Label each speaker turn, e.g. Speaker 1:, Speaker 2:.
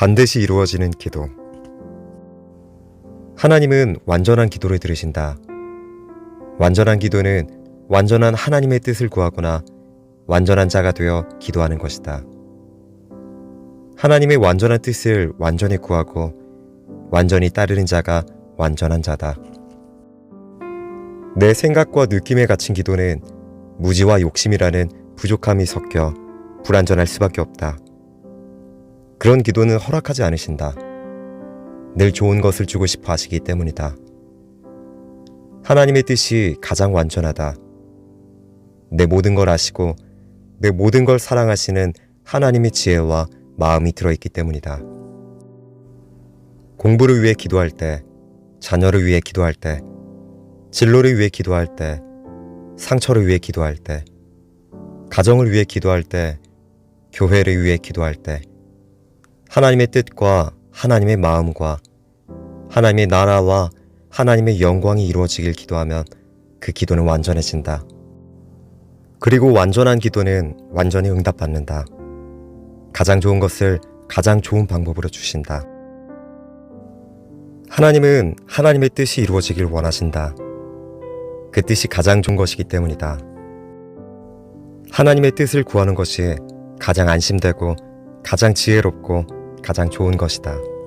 Speaker 1: 반드시 이루어지는 기도. 하나님은 완전한 기도를 들으신다. 완전한 기도는 완전한 하나님의 뜻을 구하거나 완전한 자가 되어 기도하는 것이다. 하나님의 완전한 뜻을 완전히 구하고 완전히 따르는 자가 완전한 자다. 내 생각과 느낌에 갇힌 기도는 무지와 욕심이라는 부족함이 섞여 불완전할 수밖에 없다. 그런 기도는 허락하지 않으신다. 늘 좋은 것을 주고 싶어 하시기 때문이다. 하나님의 뜻이 가장 완전하다. 내 모든 걸 아시고 내 모든 걸 사랑하시는 하나님의 지혜와 마음이 들어있기 때문이다. 공부를 위해 기도할 때, 자녀를 위해 기도할 때, 진로를 위해 기도할 때, 상처를 위해 기도할 때, 가정을 위해 기도할 때, 교회를 위해 기도할 때, 하나님의 뜻과 하나님의 마음과 하나님의 나라와 하나님의 영광이 이루어지길 기도하면 그 기도는 완전해진다. 그리고 완전한 기도는 완전히 응답받는다. 가장 좋은 것을 가장 좋은 방법으로 주신다. 하나님은 하나님의 뜻이 이루어지길 원하신다. 그 뜻이 가장 좋은 것이기 때문이다. 하나님의 뜻을 구하는 것이 가장 안심되고 가장 지혜롭고 가장 좋은 것이다.